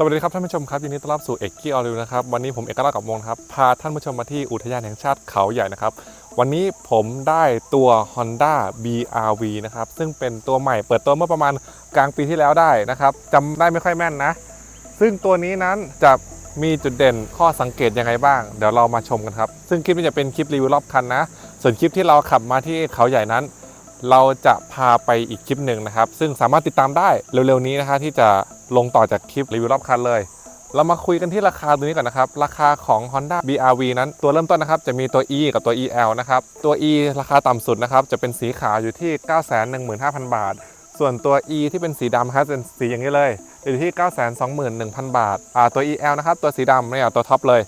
สวัสดีครับท่านผู้ชมครับยินดีต้อนรับสู่เอกกี้ออริวนะครับวันนี้ผมเอกลักษณ์กับมงครับพาท่านผู้ชมมาที่อุทยานแห่งชาติเขาใหญ่นะครับ วันนี้ผมได้ตัว Honda BRV นะครับซึ่งเป็นตัวใหม่เปิดตัวเมื่อประมาณกลางปีที่แล้วได้นะครับจำได้ไม่ค่อยแม่นนะ ซึ่งตัวนี้นั้นจะมีจุดเด่นข้อสังเกตยังไงบ้าง เดี๋ยวเรามาชมกันครับ ซึ่งคลิปนี้จะเป็นคลิปรีวิวรอบคันนะ ส่วนคลิปที่เราขับมาที่เขาใหญ่นั้น เราจะพาไปอีกคลิปหนึ่งนะครับ ซึ่งสามารถติดตามได้เร็วๆนี้นะคะที่จะลงต่อจากคลิปรีวิวรอบคันเลย เรามาคุยกันที่ราคาตัวนี้ก่อนนะครับ ราคาของ Honda BRV นั้นตัวเริ่มต้นนะครับ จะมีตัว E กับตัว EL นะครับ ตัว E ราคาต่ำสุดนะครับ จะเป็นสีขาวอยู่ที่ 915,000 บาท ส่วนตัว E ที่เป็นสีดำครับเป็นสีอย่างนี้เลยอยู่ที่ 921,000 บาท อ่า ตัว EL นะครับ ตัวสีดำเนี่ย ตัวท็อปเลย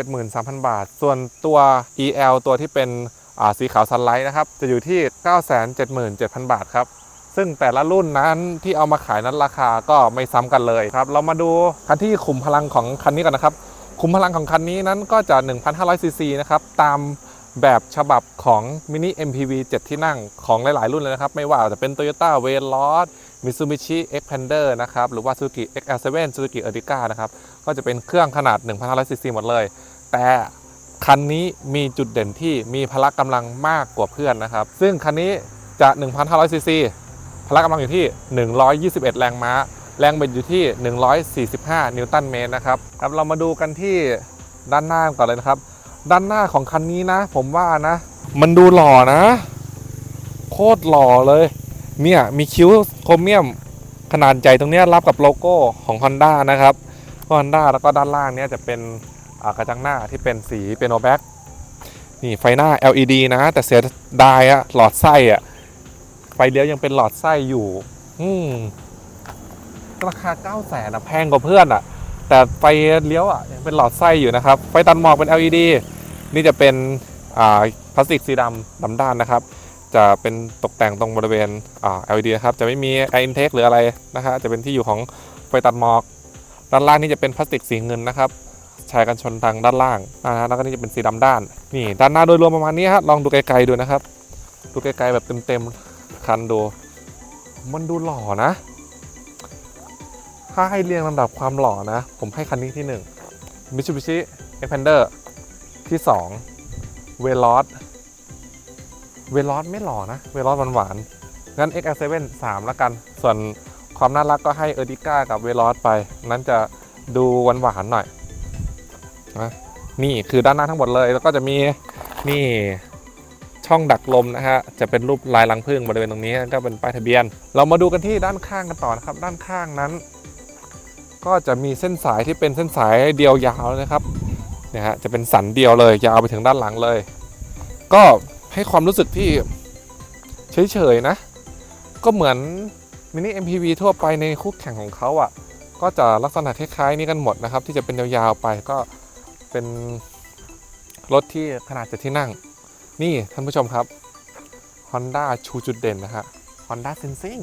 973,000 บาท ส่วนตัว EL ตัวที่เป็น สีขาวซันไลท์นะครับ จะอยู่ที่ 977,000 บาทครับ ซึ่งแต่ละรุ่นนั้นที่เอามาขายนั้นราคาก็ไม่ซ้ำกันเลยครับ เรามาดูคันที่ขุมพลังของคันนี้กันนะครับ ขุมพลังของคันนี้นั้นก็จะ 1,500ซีซีนะครับ ตามแบบฉบับของ Mini MPV 7 ที่นั่งของหลาย ๆ รุ่นเลยนะครับ ไม่ว่าจะเป็น Toyota v e l o s Mitsubishi Xpander นะครับ หรือว่า Suzuki XL7 Suzuki Ertiga นะครับ ก็จะเป็นเครื่องขนาด 1,500ซีซีหมดเลย แต่ คันนี้มีจุดเด่นที่มีพละกำลังมากกว่าเพื่อนนะครับ ซึ่งคันนี้จะ 1,500ซีซีพละกำลังอยู่ที่ 121 แรงม้า แรงบิดอยู่ที่ 145 นิวตันเมตรนะครับครับเรามาดูกันที่ด้านหน้าก่อนเลยนะครับ ด้านหน้าของคันนี้นะ ผมว่านะ มันดูหล่อนะ โคตรหล่อเลย เนี่ยมีคิ้วโครเมียมขนาดใหญ่ตรงนี้รับกับโลโก้ของ Honda นะครับ Honda แล้วก็ด้านล่างเนี่ยจะเป็น กระจังหน้าที่เป็นสีเปโนแบ็กนี่ไฟหน้า LED นะ แต่เสียดายอะหลอดไส้อะไฟเลี้ยวยังเป็นหลอดไส้อยู่ อืมราคา9 0 0แสนอะแพงกว่าเพื่อนอะแต่ไฟเลี้ยวอะยังเป็นหลอดไส้อยู่นะครับ ไฟตัดหมอกเป็น LED นี่จะเป็นอ่าพลาสติกสีดำดำด้านนะครับ จะเป็นตกแต่งตรงบริเวณอ่า LED นะครับ จะไม่มี air intake หรืออะไรนะครับจะเป็นที่อยู่ของไฟตัดหมอก ด้านล่างนี่จะเป็นพลาสติกสีเงินนะครับ ชายกันชนทางด้านล่างนะฮะแล้วก็นี่จะเป็นสีดำด้าน นี่ด้านหน้าโดยรวมประมาณนี้ฮะลองดูไกลๆดูนะครับ ดูไกลๆแบบเต็มๆคันดู มันดูหล่อนะ ถ้าให้เรียงลำดับความหล่อนะ ผมให้คันนี้ที่1 Mitsubishi Xpander ที่2 v e l o s v e l o s ไม่หล่อนะ v e l o s หวานๆงั้น XL7 3แล้วกัน ส่วนความน่ารักก็ให้ Ertiga กับ v e l o s ไป นั้นจะดูหวานๆหน่อย นะนี่คือด้านหน้าทั้งหมดเลย แล้วก็จะมีนี่ช่องดักลมนะฮะจะเป็นรูปลายรังผึ้งบริเวณตรงนี้ก็เป็นป้ายทะเบียน เรามาดูกันที่ด้านข้างกันต่อนะครับ ด้านข้างนั้น ก็จะมีเส้นสายที่เป็นเส้นสายเดียวยาวนะครับเนี่ยฮะจะเป็นสันเดียวเลยยาวไปถึงด้านหลังเลย ก็ให้ความรู้สึกที่เฉยๆนะ ก็เหมือนมินิ MPV ทั่วไปในคู่แข่งของเขาอะ่ะ ก็จะลักษณะคล้ายๆนี้กันหมดนะครับ ที่จะเป็นยาวๆไปก็ เป็นรถที่ขนาดจะที่นั่ง นี่ท่านผู้ชมครับ Honda ชูจุดเด่นนะฮะ Honda Sensing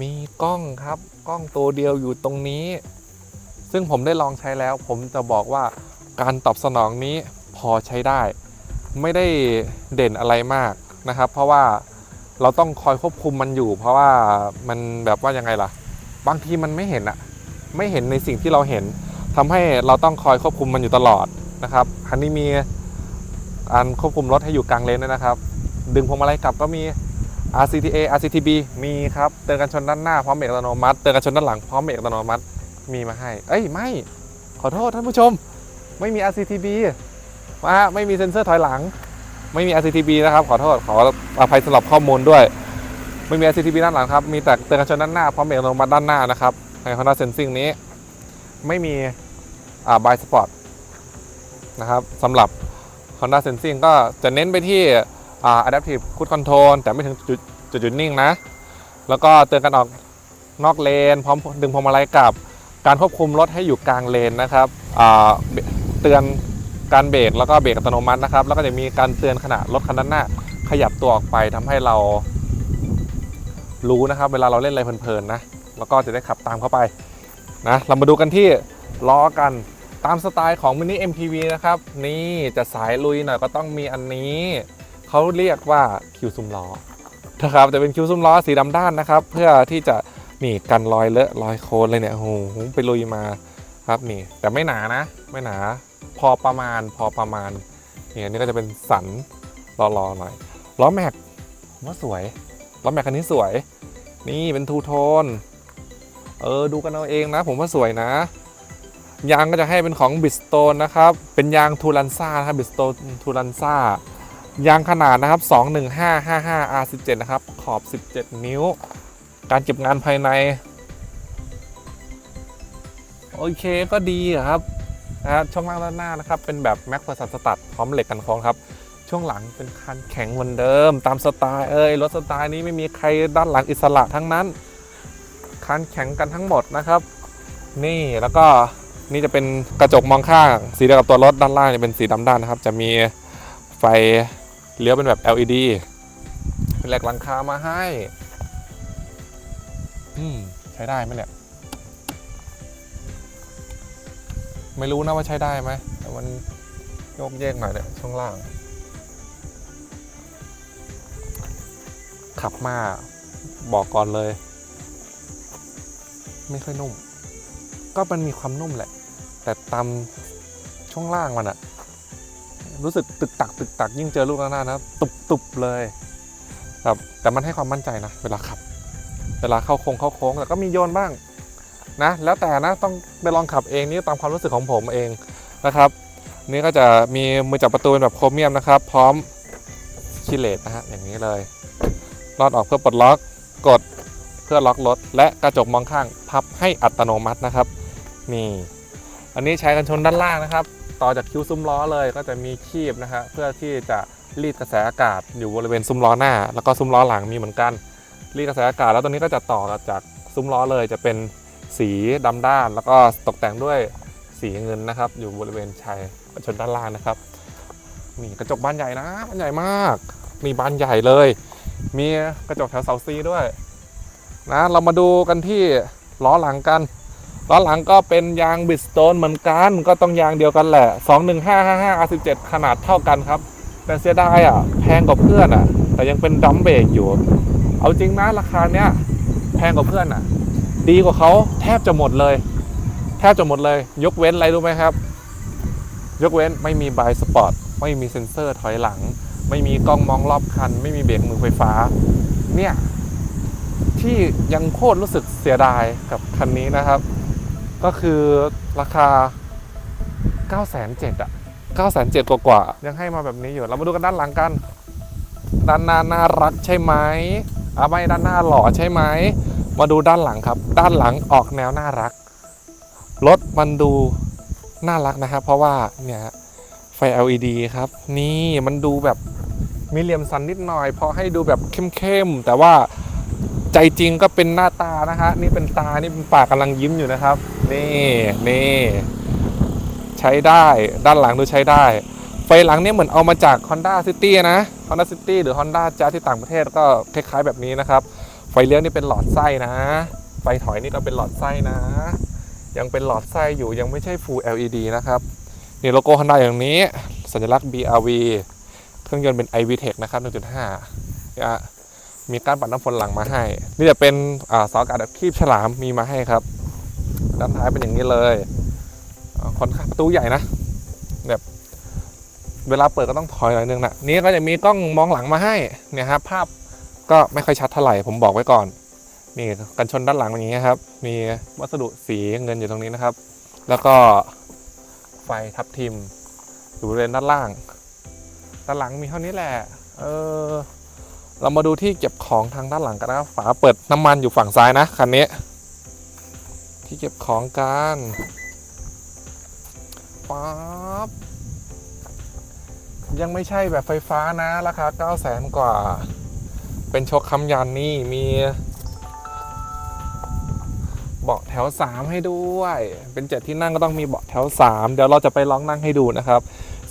มีกล้องครับกล้องตัวเดียวอยู่ตรงนี้ ซึ่งผมได้ลองใช้แล้ว ผมจะบอกว่าการตอบสนองนี้พอใช้ได้ ไม่ได้เด่นอะไรมากนะครับ เพราะว่าเราต้องคอยควบคุมมันอยู่ เพราะว่ามันแบบว่ายังไงล่ะ บางทีมันไม่เห็นอะไม่เห็นในสิ่งที่เราเห็น ทำให้เราต้องคอยควบคุมมันอยู่ตลอดนะครับคันนี้มีการควบคุมรถให้อยู่กลางเลนด้วยนะครับ ดึงพวงมาลัยกลับก็มี RCTA RCTB มีครับเตือนกันชนด้านหน้าพร้อมเบรกอัตโนมัติเตือนกันชนด้านหลังพร้อมเบรกอัตโนมัติมีมาให้ เอ้ยไม่ ขอโทษท่านผู้ชม ไม่มี RCTB มาไม่มีเซ็นเซอร์ถอยหลัง ไม่มี RCTB นะครับ ขอโทษขออภัยสำหรับข้อมูลด้วย ไม่มี RCTB ด้านหลังครับ มีแต่เตือนกันชนด้านหน้าพร้อมเบรกอัตโนมัติด้านหน้านะครับใน Honda Sensing นี้ ไม่มีอ่า by spot นะครับสำหรับ Honda Sensing ก็จะเน้นไปที่อ่า Adaptive Cruise Control แต่ไม่ถึงจุดจุดหยุดนิ่งนะ แล้วก็เตือนกันออกนอกเลน พร้อมดึงพวงมาลัยกลับ การควบคุมรถให้อยู่กลางเลนนะครับเตือนการเบรกแล้วก็เบรกอัตโนมัตินะครับ แล้วก็จะมีการเตือนขณะรถคันด้านหน้า ขยับตัวออกไปทำให้เรารู้นะครับ เวลาเราเล่นอะไรเพลินๆนะ แล้วก็จะได้ขับตามเข้าไป นะเรามาดูกันที่ล้อกันตามสไตล์ของ Mini MPV นะครับ นี่จะสายลุยหน่อยก็ต้องมีอันนี้ เขาเรียกว่าคิวซุมล้อนะครับจะเป็นคิวซุมล้อสีดำด้านนะครับ เพื่อที่จะนี่กันรอยเลอะรอยโคลนเลยเนี่ยโอ้โหไปลุยมาครับนี่แต่ไม่หนานะ ไม่หนาพอประมาณพอประมาณนี่อันนี้ก็จะเป็นสันรอๆหน่อยล้อแม็กว่าสวยล้อแม็กคันนี้สวย นี่เป็นทูโทน เออดูกันเอาเองนะ ผมว่าสวยนะ ยางก็จะให้เป็นของบิสโตนนะครับ เป็นยางทูลันซ่านะครับบิสโตนทูลันซ่ายางขนาดนะครับ 21555 R17 นะครับ ขอบ 17 นิ้ว การเก็บงานภายใน โอเคก็ดีครับนะช่องล่างด้านหน้านะครับ เป็นแบบแม็กเ e อร์สันสตัดพร้อมเหล็กกันโค้งครับ ช่วงหลังเป็นคันแข็งเหมือนเดิม ตามสไตล์เอ้ยรถสไตล์นี้ไม่มีใครด้านหลังอิสระทั้งนั้น คันแข็งกันทั้งหมดนะครับ นี่แล้วก็นี่จะเป็นกระจกมองข้าง สีเดียวกับตัวรถด้านล่างจะเป็นสีดำด้านนะครับ จะมีไฟเลี้ยวเป็นแบบ LED เป็นแหลกหลังคามาให้ อืมใช้ได้ไหมเนี่ย ไม่รู้นะว่าใช้ได้ไหมแต่มันโยกเยกหน่อยเนี่ยช่วงล่าง ขับมาบอกก่อนเลย ไม่ค่อยนุ่ม ก็มันมีความนุ่มแหละ แต่ตามช่วงล่างมันอะรู้สึกตึกตักตึกตักยิ่งเจอลูกหน้านะตุบตุบเลยครับแต่มันให้ความมั่นใจนะเวลาขับ เวลาเข้าโค้งเข้าโค้งแต่ก็มีโยนบ้างนะแล้วแต่นะต้องไปลองขับเองนี่ตามความรู้สึกของผมเองนะครับนี่ก็จะมีมือจับประตูเป็นแบบโครเมียมนะครับ พร้อมชิเลตนะฮะอย่างนี้เลย รอดออกเพื่อปลดล็อกกด พื่อล็อกรถ และกระจกมองข้างพับให้อัตโนมัตินะครับนี่อันนี้ใช้กันชนด้านล่างนะครับ ต่อจากคิ้วซุ้มล้อเลยก็จะมีคีบนะฮะเพื่อที่จะรีดกระแสอากาศอยู่บริเวณซุ้มล้อหน้า แล้วก็ซุ้มล้อหลังมีเหมือนกันรีดกระแสอากาศแล้วตรงนี้ก็จะต่อจากซุ้มล้อเลยจะเป็นสีดำด้าน แล้วก็ตกแต่งด้วยสีเงินนะครับ อยู่บริเวณชายชนด้านล่างนะครับนี่กระจกบานใหญ่นะบานใหญ่มาก มีบานใหญ่เลย มีกระจกแถวเสาซีด้วย นะเรามาดูกันที่ล้อหลังกันล้อหลังก็เป็นยางบิดสโตนเหมือนกันก็ต้องยางเดียวกันแหละ 21555 R17 ขนาดเท่ากันครับแต่เสียดายอะแพงกว่าเพื่อนอะ แต่ยังเป็นดัมเบรกอยู่ เอาจริงนะราคาเนี้ยแพงกว่าเพื่อนอะ ดีกว่าเขาแทบจะหมดเลย แทบจะหมดเลย ยกเว้นอะไรรู้ไหมครับ ยกเว้นไม่มีบายสปอร์ตไม่มีเซ็นเซอร์ถอยหลัง ไม่มีกล้องมองรอบคัน ไม่มีเบรกมือไฟฟ้า เนี่ย ที่ยังโคตรรู้สึกเสียดายกับคันนี้นะครับ ก็คือราคา 9 7 0 0 0อะ9 7 0 0 0กว่าๆยังให้มาแบบนี้อยู่ เรามาดูกันด้านหลังกัน ด้านหน้าน่ารักใช่ไหมอะไม่ด้านหน้าหล่อใช่ไหม มาดูด้านหลังครับ ด้านหลังออกแนวน่ารัก รถมันดูน่ารักนะครับ เพราะว่าเนี่ยไฟ LED ครับ นี่มันดูแบบมีเหลี่ยมสันนิดหน่อยพอให้ดูแบบเข้มๆแต่ว่า ใจจริงก็เป็นหน้าตานะฮะนี่เป็นตานี่เป็นปากกำลังยิ้มอยู่นะครับ นี่นี่ใช้ได้ด้านหลังดูใช้ได้ ไฟหลังเนี่ยเหมือนเอามาจาก Honda City นะ Honda City หรือ Honda Jazz ที่ต่างประเทศก็คล้ายๆแบบนี้นะครับ ไฟเลี้ยวนี่เป็นหลอดไส้นะ ไฟถอยนี่ก็เป็นหลอดไส้นะ ยังเป็นหลอดไส้อยู่ยังไม่ใช่ Full LED นะครับนี่โลโก้ Honda อย่างนี้ สัญลักษณ์ BRV เครื่องยนต์เป็น iVTEC นะครับ1.5นะ มีการปัดน้ำฝนหลังมาให้ นี่จะเป็นอ่าเสาอากาศแบบคีบฉลามมีมาให้ครับ ด้านท้ายเป็นอย่างนี้เลยคอนข้างประตูใหญ่นะแบบเวลาเปิดก็ต้องถอยหน่อยนึงนะนี่ก็จะมีกล้องมองหลังมาให้เนี่ยครับภาพก็ไม่ค่อยชัดเท่าไหร่ผมบอกไว้ก่อนนี่กันชนด้านหลังเป็นอย่างนี้ครับ มีวัสดุสีเงินอยู่ตรงนี้นะครับ แล้วก็ไฟทับทิมอยู่บริเวณด้านล่าง ด้านหลังมีเท่านี้แหละ เออ เรามาดูที่เก็บของทางด้านหลังกันนะครับฝาเปิดน้ำมันอยู่ฝั่งซ้ายนะคันนี้ ที่เก็บของกันป๊าบยังไม่ใช่แบบไฟฟ้านะ ราคา 9 0 0แสนกว่า เป็นชกคำยันนี่มีเบาะแถว 3 ให้ด้วย เป็นเจ็ดที่นั่งก็ต้องมีเบาะแถว 3 เดี๋ยวเราจะไปลองนั่งให้ดูนะครับ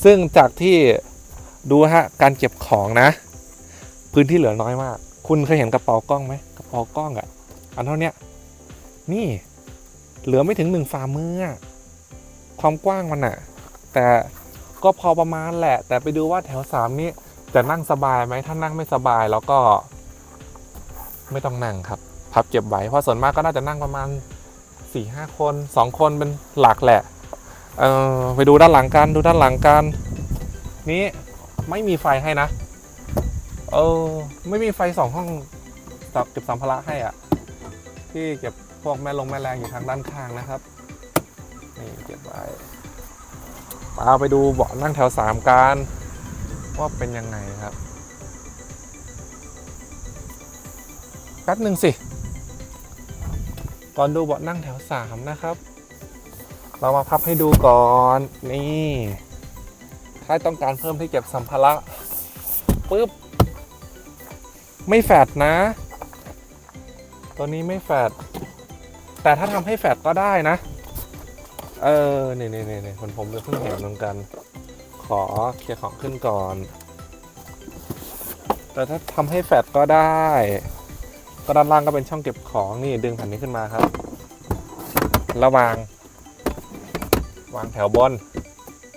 ซึ่งจากที่ดูฮะการเก็บของนะ พื้นที่เหลือน้อยมาก คุณเคยเห็นกระเป๋ากล้องไหมกระเป๋ากล้องอะ่ะอันเท่าเนี้ยนี่เหลือไม่ถึงหนึ่งฝ่ามืออความกว้างมันอะ่ะแต่ก็พอประมาณแหละ แต่ไปดูว่าแถวสามนี้จะนั่งสบายไหมถ้านั่งไม่สบายแล้วก็ ไม่ต้องนั่งครับ พับเก็บไว้เพราะส่วนมากก็น่าจะนั่งประมาณ4ี่ห้าคนสองคนเป็นหลักแหละเออไปดูด้านหลังกันดูด้านหลังกันนี้ไม่มีไฟให้นะ เออ ไม่มีไฟสองห้องตับเก็บสัมภาระให้อะ ที่เก็บพวกแม่ลงแม่แรงอยู่ทางด้านข้างนะครับ นี่เก็บไว้เอาไปดูเบาะนั่งแถวสามกันว่าเป็นยังไงครับแป๊บหนึ่งสิ ก่อนดูเบาะนั่งแถวสามนะครับ เรามาพับให้ดูก่อนนี่ ถ้าต้องการเพิ่มที่เก็บสัมภาระปุ๊บ ไม่แฟดนะ ตัวนี้ไม่แฟดแต่ถ้าทำให้แฟดก็ได้นะ เออนี่นี่นี่นี่คนผมเพิ่งเห็นเหมือนกัน ขอเคลียร์ของขึ้นก่อน แต่ถ้าทำให้แฟดก็ได้ ก็ด้านล่างก็เป็นช่องเก็บของนี่ดึงแผ่นนี้ขึ้นมาครับแล้ววาง วางแถวบน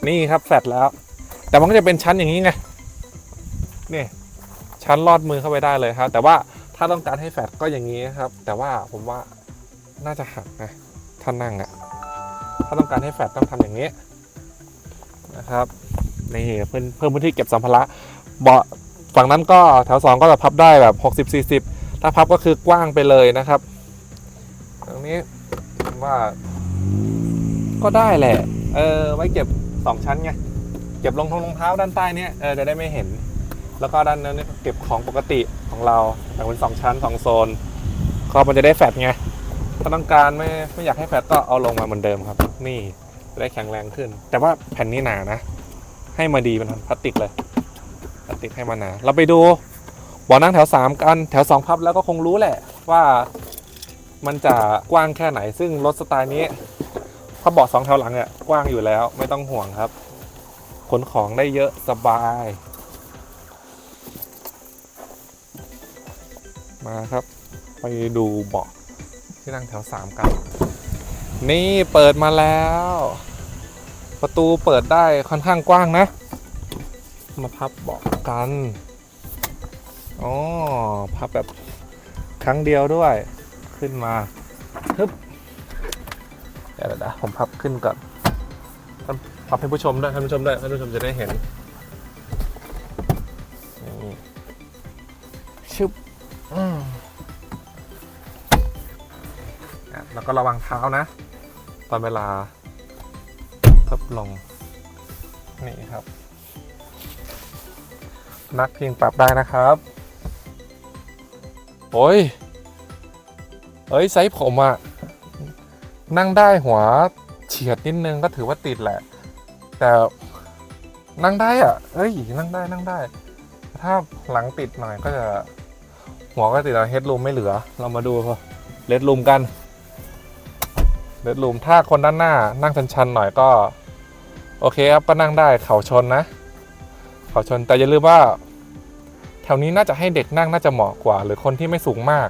นี่ครับแฟดแล้ว แต่มันก็จะเป็นชั้นอย่างนี้ไง นี่ ชั้นลอดมือเข้าไปได้เลยครับ แต่ว่าถ้าต้องการให้แฟดก็อย่างนี้ครับ แต่ว่าผมว่าน่าจะหักนะถ้านั่งอะถ้าต้องการให้แฟดต้องทำอย่างนี้นะครับนี่เพิ่มเพิ่มพื้นที่เก็บสัมภาระเบาะฝั่งนั้นก็แถวสองก็จะพับได้แบบ 60 40 ถ้าพับก็คือกว้างไปเลยนะครับ ตรงนี้ผมว่าก็ได้แหละ เออไว้เก็บสองชั้นไง เก็บรองทงรองเท้าด้านใต้เนี้ยเออจะได้ไม่เห็น แล้วก็ด้านนั้นเก็บของปกติของเราแบ่งเป็นสองชั้นสองโซนก็มันจะได้แฟดไงถ้าต้องการไม่ไม่อยากให้แฟดก็เอาลงมาเหมือนเดิมครับ นี่จะได้แข็งแรงขึ้น แต่ว่าแผ่นนี้หนานะ ให้มาดีเป็นพลาสติกเลยพลาสติกให้มาหนา เราไปดูเบ่อนั่งแถวสามกันแถวสองพับแล้วก็คงรู้แหละว่ามันจะกว้างแค่ไหน ซึ่งรถสไตล์นี้ถ้าเบาะสองแถวหลังเนี่ยกว้างอยู่แล้วไม่ต้องห่วงครับ ขนของได้เยอะสบาย มาครับ ไปดูเบาะที่นั่งแถวสามกัน นี่เปิดมาแล้ว ประตูเปิดได้ค่อนข้างกว้างนะ มาพับเบาะกันอ๋อพับแบบครั้งเดียวด้วยขึ้นมาฮึบเดี๋ยวนะผมพับขึ้นก่อนพับให้ผู้ชมด้วยให้ผู้ชมด้วยให้ผู้ชมจะได้เห็นชึบ แล้วก็ระวังเท้านะ ตอนเวลาพับลง นี่ครับนักพิงปรับได้นะครับ โอ้ย เอ้ยไซส์ผมอะนั่งได้หัวเฉียดนิดนึงก็ถือว่าติดแหละ แต่นั่งได้อะเอ้ย นั่งได้นั่งได้ ถ้าหลังติดหน่อยก็จะ หัวก็ติดแล้วเฮดรูมไม่เหลือ เรามาดูเลดรูมกันเลดรูมถ้าคนด้านหน้านั่งชันๆหน่อยก็ โอเคครับก็นั่งได้เข่าชนนะเข่าชนแต่อย่าลืมว่า แถวนี้น่าจะให้เด็กนั่งน่าจะเหมาะกว่า หรือคนที่ไม่สูงมาก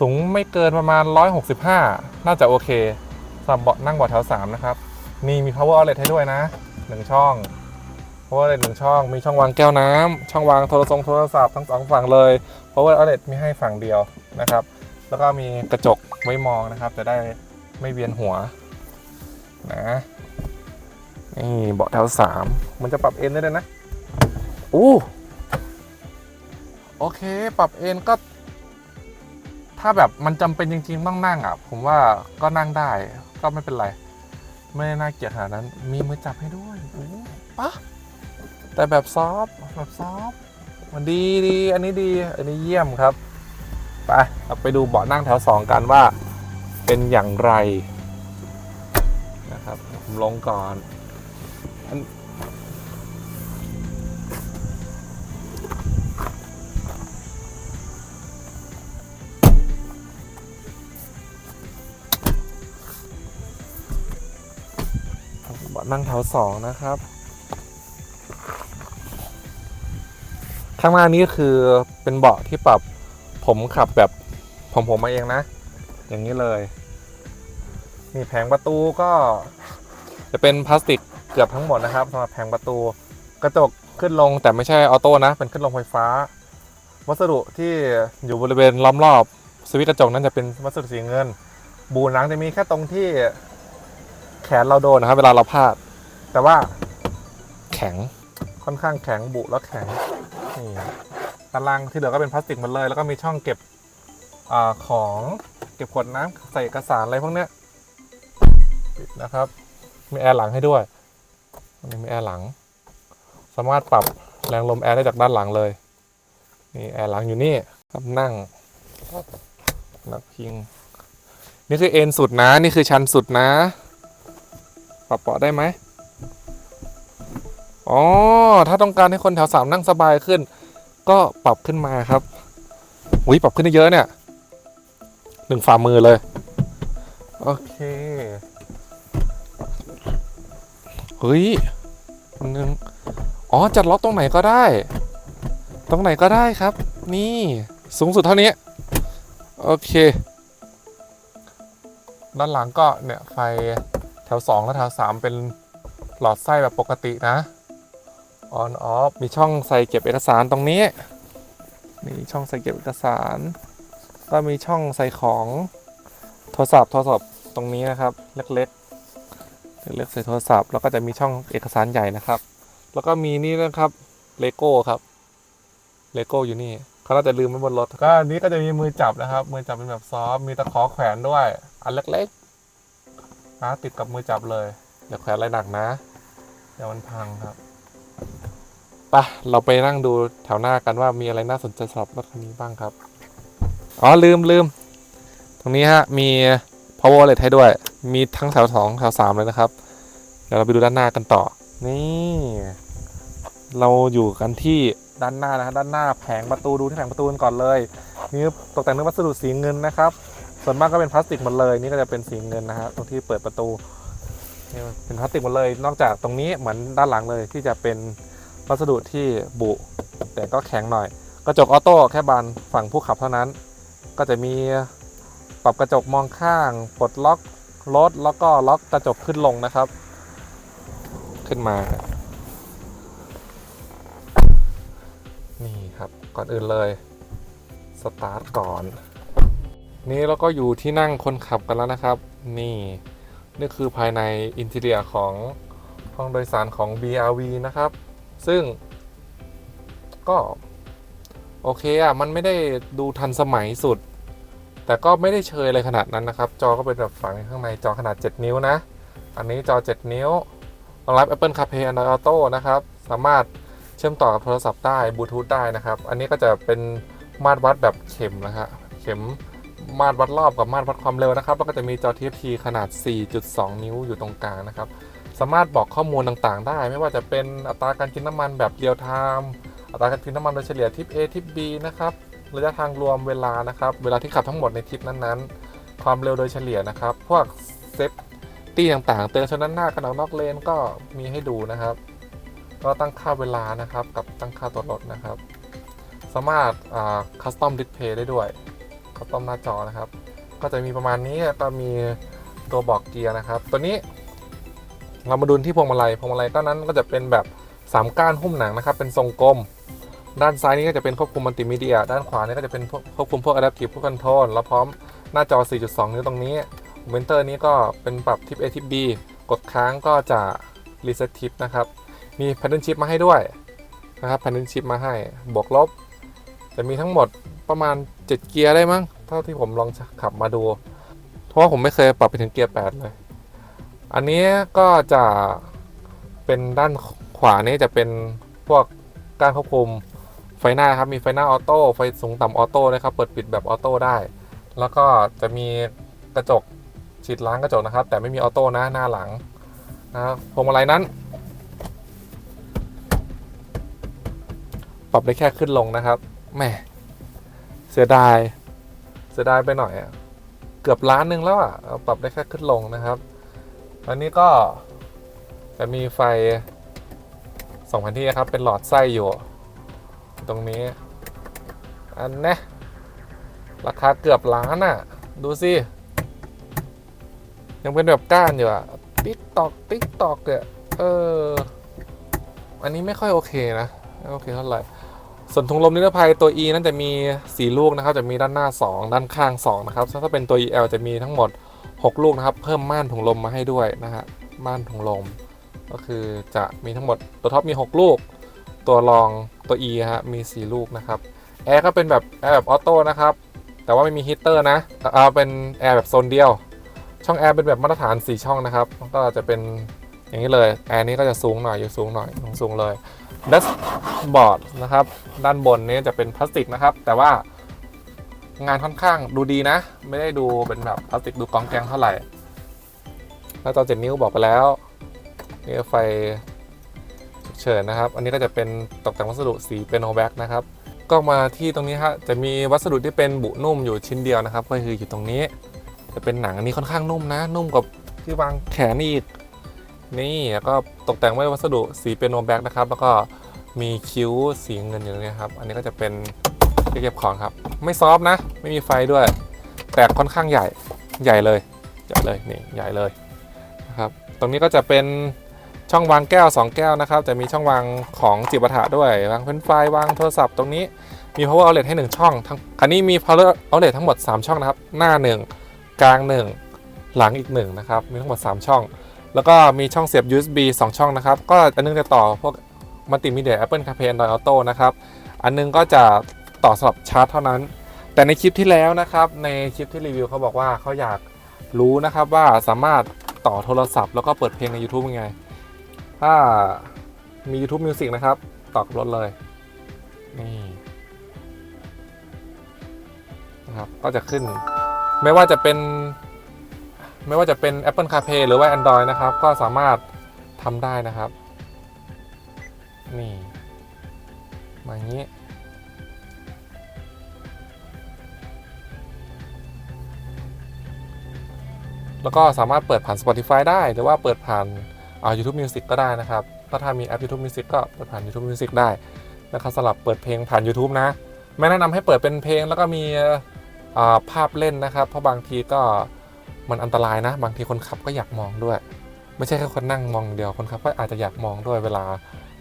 สูงไม่เกินประมาณ 165 น่าจะโอเคสำหรับเบาะนั่งเบาะแถว3นะครับนี่มี power outlet ให้ด้วยนะหนึ่งช่อง power outlet หนึ่งช่อง มีช่องวางแก้วน้ำช่องวางโทรศัพท์โทรศัพท์ทั้งสองฝั่งเลย power outlet มีให้ฝั่งเดียวนะครับ แล้วก็มีกระจกไว้มองนะครับ จะได้ไม่เวียนหัวนะนี่เบาะแถว3มันจะปรับเอนได้ด้วยนะอู้โอเค ปรับเอนก็ ถ้าแบบมันจำเป็นจริง ๆ ต้องนั่งอะ ผมว่าก็นั่งได้ ก็ไม่เป็นไร ไม่ได้น่าเกลียดขนาดนั้น มีมือจับให้ด้วยอู้ปะแต่แบบซอฟต์แบบซอฟต์ มันดีดีอันนี้ดี อันนี้เยี่ยมครับ ไปเราไปดูเบาะนั่งแถวสองกันว่าเป็นอย่างไรนะครับผมลงก่อนอนเบาะนั่งแถวสองนะครับ ข้างหน้านี้คือเป็นเบาะที่ปรับผมขับแบบผมผมมาเองนะ อย่างนี้เลยนี่แผงประตูก็จะเป็นพลาสติกเกือบทั้งหมดนะครับสำหรับแผงประตูกระจกขึ้นลงแต่ไม่ใช่ออโต้นะ เป็นขึ้นลงไฟฟ้า วัสดุที่อยู่บริเวณล้อมรอบสวิตกระจกนั้นจะเป็นวัสดุสีเงิน บูหนังจะมีแค่ตรงที่แขนเราโดนนะครับ เวลาเราพลาด แต่ว่าแข็งค่อนข้างแข็งบุแล้วแข็ง นี่ตารางที่เหลือก็เป็นพลาสติกหมดเลย แล้วก็มีช่องเก็บอของเก็บขวดน้ำใส่เอกสารอะไรพวกเนี้ยปิดนะครับ มีแอร์หลังให้ด้วยอันนี้มีแอร์หลัง สามารถปรับแรงลมแอร์ได้จากด้านหลังเลยนี่แอร์หลังอยู่นี่ครับนั่งนักพิง นี่คือเอ็นสุดนะ นี่คือชันสุดนะ ปรับเบาะได้ไหม อ๋อ ถ้าต้องการให้คนแถวสามนั่งสบายขึ้น ก็ปรับขึ้นมาครับอุ้ยปรับขึ้นได้เยอะเนี่ยหนึ่งฝ่ามือเลย โอเคเฮ้ยอันนึงอ๋อ จัดล็อกตรงไหนก็ได้ ตรงไหนก็ได้ครับ นี่ สูงสุดเท่านี้ โอเค ด้านหลังก็เนี่ย ไฟแถว 2 และแถว 3 เป็นหลอดไส้แบบปกตินะ on off มีช่องใส่เก็บเอกสารตรงนี้นี่ช่องใส่เก็บเอกสาร ก็มีช่องใส่ของโทรศัพท์โทรศัพท์ตรงนี้นะครับ เล็กๆเล็กๆใส่โทรศัพท์แล้วก็จะมีช่องเอกสารใหญ่นะครับ แล้วก็มีนี่นะครับเลโก้ครับเลโก้อยู่นี่เขาน่าจะลืมไว้บนรถก็อันนี้ก็จะมีมือจับนะครับ มือจับเป็นแบบซอฟมีตะขอแขวนด้วย อันเล็กๆนะติดกับมือจับเลยอย่าแขวนอะไรหนักนะเดี๋ยวมันพังครับ ปะเราไปนั่งดูแถวหน้ากันว่ามีอะไรน่าสนใจสำหรับรถคันนี้บ้างครับ อ๋อลืมลืม ตรงนี้ฮะ มี power outlet ให้ด้วย มีทั้งแถวสองแถวสามเลยนะครับ เดี๋ยวเราไปดูด้านหน้ากันต่อ นี่ เราอยู่กันที่ด้านหน้านะฮะด้านหน้าแผงประตูดูที่แผงประตูกันก่อนเลยนี่ตกแต่งด้วยวัสดุสีเงินนะครับ ส่วนมากก็เป็นพลาสติกหมดเลย นี่ก็จะเป็นสีเงินนะฮะตรงที่เปิดประตู นี่เป็นพลาสติกหมดเลย นอกจากตรงนี้เหมือนด้านหลังเลยที่จะเป็นวัสดุที่บุ แต่ก็แข็งหน่อย กระจกออโต้แค่บานฝั่งผู้ขับเท่านั้น ก็จะมีปรับกระจกมองข้างปลดล็อกรถแล้วก็ล็อกกระจกขึ้นลงนะครับ ขึ้นมา นี่ครับก่อนอื่นเลยสตาร์ทก่อน นี่เราก็อยู่ที่นั่งคนขับกันแล้วนะครับ นี่ นี่คือภายในอินเทียของห้องโดยสารของ BRV นะครับ ซึ่ง ก็ โอเคอะมันไม่ได้ดูทันสมัยสุด แต่ก็ไม่ได้เชยอะไรขนาดนั้นนะครับ จอก็เป็นแบบฝังข้างในจอขนาด 7 นิ้วนะ อันนี้จอ 7 นิ้วรองรับ Apple CarPlay Android Auto นะครับ สามารถเชื่อมต่อกับโทรศัพท์ได้บลูทูธได้นะครับ อันนี้ก็จะเป็นมาตรวัดแบบเข็มนะฮะเข็ม มาตรวัดรอบกับมาตรวัดความเร็วนะครับแล้วก็จะมีจอ TFT ขนาด 4.2 นิ้วอยู่ตรงกลางนะครับสามารถบอกข้อมูลต่างๆ ได้ ไม่ว่าจะเป็นอัตราการกินน้ำมันแบบเรียลไทม์อัตราการกินน้ำมันโดยเฉลี่ยทิป A ทิป B นะครับระยะทางรวมเวลานะครับ เวลาที่ขับทั้งหมดในทริปนั้นๆ ความเร็วโดยเฉลี่ยนะครับ พวกเซฟตี้ต่างๆ เตือนชนด้านหน้ากันออกนอกเลนก็มีให้ดูนะครับ ก็ตั้งค่าเวลานะครับกับตั้งค่าตัวรถนะครับ สามารถคัสตอมดิสเพย์ได้ด้วย คัสตอมหน้าจอนะครับ ก็จะมีประมาณนี้ก็มีตัวบอกเกียร์นะครับ ตัวนี้เรามาดูที่พวงมาลัยพวงมาลัยก็นั้นก็จะเป็นแบบ3ก้านหุ้มหนังนะครับ เป็นทรงกลม ด้านซ้ายนี้ก็จะเป็นควบคุมมัลติมีเดีย ด้านขวานี่ก็จะเป็นควบคุมพวก Adaptive พวก Control แล้วพร้อมหน้าจอ 4.2 นิ้วตรงนี้เวนเตอร์นี้ก็เป็นปรับทิป A ทิป B กดค้างก็จะ Reset ทิปนะครับ มี Paddle Shift มาให้ด้วยนะครับ Paddle Shift มาให้บวกลบ จะมีทั้งหมด ประมาณ 7 เกียร์ได้มั้งเท่าที่ผมลองขับมาดู เพราะว่าผมไม่เคยปรับไปถึงเกียร์8เลย อันนี้ก็จะเป็นด้านขวานี่จะเป็นพวกการควบคุมไฟหน้าครับมีไฟหน้าออโต้ไฟสูงต่ำออโต้นะครับเปิดปิดแบบออโต้ได้ แล้วก็จะมีกระจกฉีดล้างกระจกนะครับ แต่ไม่มีออโต้นะหน้าหลังนะครับพวงมาลัยนั้น ปรับได้แค่ขึ้นลงนะครับแหมเสียดาย เสียดายไปหน่อยอะเกือบล้านหนึ่งแล้วอะเอาปรับได้แค่ขึ้นลงนะครับอันนี้ก็จะมีไฟสองพันที่นะครับ เป็นหลอดไส้อยู่ ตรงนี้ อันนะราคาเกือบล้านอะ ดูสิ ยังเป็นแบบก้านอยู่อะ ติ๊กตอก ติ๊กตอกเนี่ยเออ อันนี้ไม่ค่อยโอเคนะ ไม่โอเคเท่าไหร่ ส่วนถุงลมนิรภัยตัว E นั้นจะมี 4 ลูกนะครับ จะมีด้านหน้า 2 ด้านข้าง 2 นะครับ ถ้าเป็นตัว EL จะมีทั้งหมด 6 ลูกนะครับ เพิ่มม่านถุงลมมาให้ด้วยนะฮะ ม่านถุงลม ก็คือจะมีทั้งหมดตัวท็อปมี 6 ลูก ตัวรองตัว E ฮะ มี 4 ลูกนะครับ แอร์ก็เป็นแบบแอร์แบบออโต้นะครับ แต่ว่าไม่มีฮีตเตอร์นะเอาเป็นแอร์แบบโซนเดียว ช่องแอร์เป็นแบบมาตรฐาน 4 ช่องนะครับ ก็จะเป็นอย่างนี้เลย แอร์นี้ก็จะสูงหน่อยอยู่สูงหน่อยสูงเลย ดัสบอร์ดนะครับ ด้านบนนี้จะเป็นพลาสติกนะครับ แต่ว่างานค่อนข้างดูดีนะ ไม่ได้ดูเป็นแบบพลาสติกดูกองแกงเท่าไหร่หน้าจอ7นิ้วบอกไปแล้วนี่ไฟฉุกเฉินนะครับ อันนี้ก็จะเป็นตกแต่งวัสดุสีเป็นโอแบ็กนะครับก็มาที่ตรงนี้ฮะจะมีวัสดุที่เป็นบุนุ่มอยู่ชิ้นเดียวนะครับ ก็คืออยู่ตรงนี้ จะเป็นหนังอันนี้ค่อนข้างนุ่มนะ นุ่มกว่าที่วางแขนอีก นี่แล้วก็ตกแต่งด้วยวัสดุสีเป็นโอแบ็กนะครับ แล้วก็มีคิ้วสีเงินอยู่ตรงนี้ครับ อันนี้ก็จะเป็นที่เก็บของครับ ไม่ซอฟต์นะ ไม่มีไฟด้วย แต่ค่อนข้างใหญ่ ใหญ่เลย ใหญ่เลย นี่ ใหญ่เลยนะครับ ตรงนี้ก็จะเป็นช่องวางแก้ว 2 แก้วนะครับ จะมีช่องวางของจิบปะถะด้วย วางเฟรนช์ฟวางโทรศัพท์ตรงนี้ มี power outlet ให้ 1 ช่อง ทั้ง อันนี้มี power outlet ทั้งหมด 3 ช่องนะครับ หน้า 1 กลาง 1 หลังอีก 1 นะครับ มีทั้งหมด 3 ช่อง แล้วก็มีช่องเสียบ USB 2 ช่องนะครับ ก็อันนึงจะต่อพวกมัลติมีเดีย Apple CarPlay Android Auto นะครับ อันนึงก็จะต่อสำหรับชาร์จเท่านั้น แต่ในคลิปที่แล้วนะครับ ในคลิปที่รีวิวเขาบอกว่าเขาอยากรู้นะครับว่าสามารถต่อโทรศัพท์แล้วก็เปิดเพลงใน YouTube ยังไง ถ้ามี YouTube Music นะครับ ต่อกับรถเลย นี่นะครับ ก็จะขึ้น ไม่ว่าจะเป็น ไม่ว่าจะเป็น Apple CarPlay หรือว่า Android นะครับ ก็สามารถทำได้นะครับ นี่ มาอย่างนี้ แล้วก็สามารถเปิดผ่าน Spotify ได้ หรือว่าเปิดผ่านอ่า YouTube Music ก็ได้นะครับ ถ้าถ้ามีแอป YouTube Music ก็เปิดผ่าน YouTube Music ได้นะครับสำหรับเปิดเพลงผ่าน YouTube นะ ไม่แนะนำให้เปิดเป็นเพลงแล้วก็มีอ่าภาพเล่นนะครับ เพราะบางทีก็ มันอันตรายนะ บางทีคนขับก็อยากมองด้วย ไม่ใช่แค่คนนั่งมองเดียวคนขับก็อาจจะอยากมองด้วยเวลา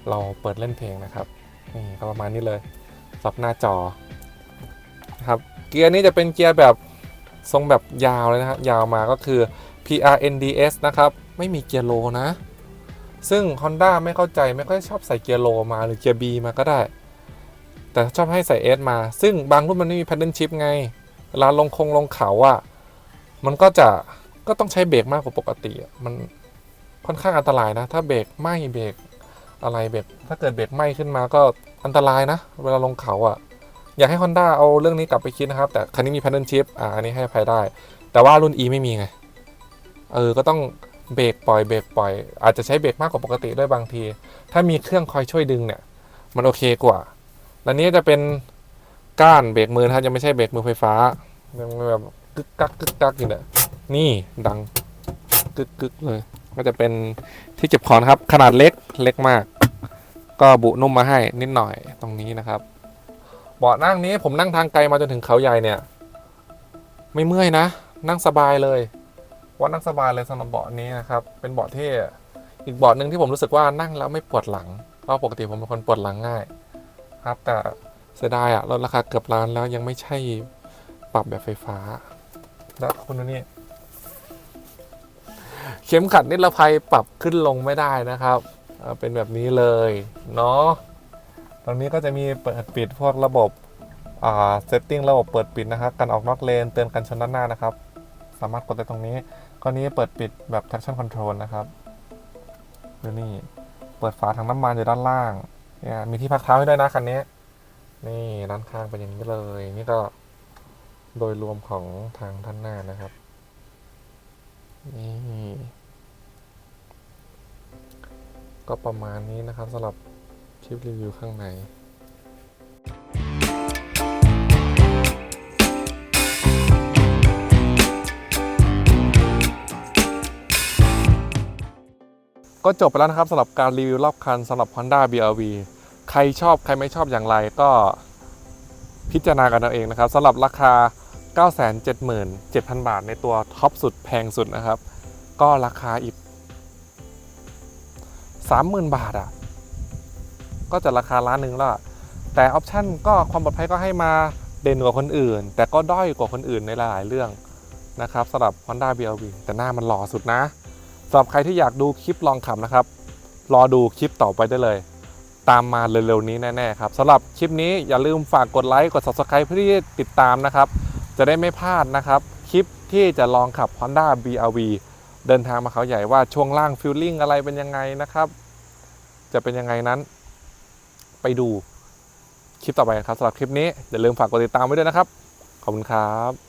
เราเปิดเล่นเพลงนะครับนี่ก็ประมาณนี้เลยสับหน้าจอครับเกียร์นี้จะเป็นเกียร์แบบทรงแบบยาวเลยนะครับยาวมาก็คือ PRNDS นะครับ ไม่มีเกียร์โลนะ ซึ่ง Honda ไม่เข้าใจไม่ค่อยชอบใส่เกียร์โลมาหรือเกียร์ B มาก็ได้ แต่ชอบให้ใส่ S มา ซึ่งบางรุ่นมันไม่มี paddle shift ไงเวลาลงคงลงเขาอะ่ะ มันก็จะก็ต้องใช้เบรกมากกว่าปกติมันค่อนข้างอันตรายนะ ถ้าเบรกไหมเบรกอะไรเบรกถ้าเกิดเบรกไหมขึ้นมาก็อันตรายนะ เวลาลงเขาอะ่ะ อยากให้ Honda เอาเรื่องนี้กลับไปคิดนะครับ แต่คันนี้มี paddle shift อ่าอันนี้ให้ภัยได้ แต่ว่ารุ่น E ไม่มีไง เออ ก็ต้องเบรกปล่อยเบรกปล่อย อาจจะใช้เบรกมากกว่าปกติด้วยบางที ถ้ามีเครื่องคอยช่วยดึงเนี่ย มันโอเคกว่า แล้วนี้จะเป็นก้านเบรกมือนะครับยังไม่ใช่เบรกมือไฟฟ้ายังแบบ กึกกักกึกกักอยู่เนี่ยนี่ดังกึกกึกเลย ก็จะเป็นที่เก็บของนครับ ขนาดเล็กเล็กมาก ก็บุนุ่มมาให้นิดหน่อยตรงนี้นะครับ เบาะนั่งนี้ผมนั่งทางไกลมาจนถึงเขาใหญ่เนี่ย ไม่เมื่อยนะ นั่งสบายเลยว่านั่งสบายเลยสำหรับเบาะนี้นะครับ เป็นเบาะเท่อีกเบาะหนึ่งที่ผมรู้สึกว่านั่งแล้วไม่ปวดหลังเพราะปกติผมเป็นคนปวดหลังง่าย ครับแต่เสียดายอะลดราคาเกือบล้านแล้วยังไม่ใช่ปรับแบบไฟฟ้า แล้วคุณดูนี่เข็มขัดนิรภัยปรับขึ้นลงไม่ได้นะครับ เป็นแบบนี้เลยเนาะตรงนี้ก็จะมีเปิดปิดพวกระบบเซตติ้งระบบเปิดปิดนะครับการออกนอกเลนเตือนกันชนด้านหน้านะครับ สามารถกดได้ตรงนี้ก้อนนี้เปิดปิดแบบ traction control นะครับดูนี่เปิดฝาถังน้ำมันอยู่ด้านล่างเนี่ยมีที่พักเท้าให้ด้วยนะคันนี้ นี่ด้านข้างเป็นอย่างนี้เลย นี่ก็ โดยรวมของทางด้านหน้านะครับ นี่ ก็ประมาณนี้นะครับสำหรับคลิปรีวิวข้างในก็จบไปแล้วนะครับสำหรับการรีวิวรอบคันสำหรับ Honda BRV ใครชอบใครไม่ชอบอย่างไรก็พิจารณากันเอาเองนะครับสำหรับราคา 977,000 บาทในตัวท็อปสุดแพงสุดนะครับ ก็ราคาอีก 30,000 บาทอะ ก็จะราคาล้านหนึ่งแล้วอะแต่ออปชั่นก็ความปลอดภัยก็ให้มาเด่นกว่าคนอื่น แต่ก็ด้อยกว่าคนอื่นในหลายๆเรื่องนะครับสำหรับ Honda BRV แต่หน้ามันหล่อสุดนะสำหรับใครที่อยากดูคลิปลองขับนะครับ รอดูคลิปต่อไปได้เลย ตามมาเร็วๆนี้แน่ๆครับสำหรับคลิปนี้อย่าลืมฝากกดไลค์กด Subscribe เพื่อที่ติดตามนะครับ จะได้ไม่พลาดนะครับ คลิปที่จะลองขับ Honda BRV เดินทางมาเขาใหญ่ว่าช่วงล่างฟิลลิ่งอะไรเป็นยังไงนะครับ จะเป็นยังไงนั้น ไปดูคลิปต่อไปครับสำหรับคลิปนี้อย่าลืมฝากกดติดตามไว้ด้วยนะครับ ขอบคุณครับ